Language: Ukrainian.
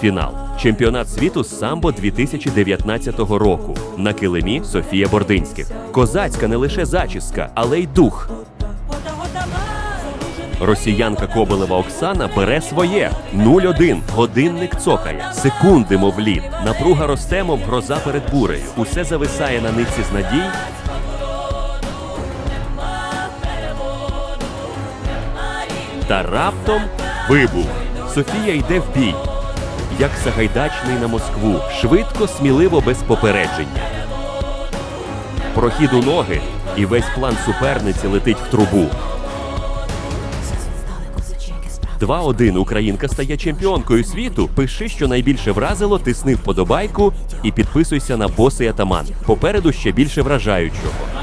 Фінал. Чемпіонат світу з самбо 2019 року. На килимі Софія Бординських. Козацька не лише зачіска, але й дух. Росіянка Кобелева Оксана бере своє 0-1. Годинник цокає. Секунди, мов лід. Напруга росте, мов гроза перед бурею. Усе зависає на нитці з надій. Та раптом вибух. Софія йде в бій. Як Сагайдачний на Москву. Швидко, сміливо, без попередження. Прохід у ноги, і весь план суперниці летить в трубу. 2-1 Українка стає чемпіонкою світу. Пиши, що найбільше вразило, тисни вподобайку і підписуйся на босий атаман. Попереду ще більше вражаючого.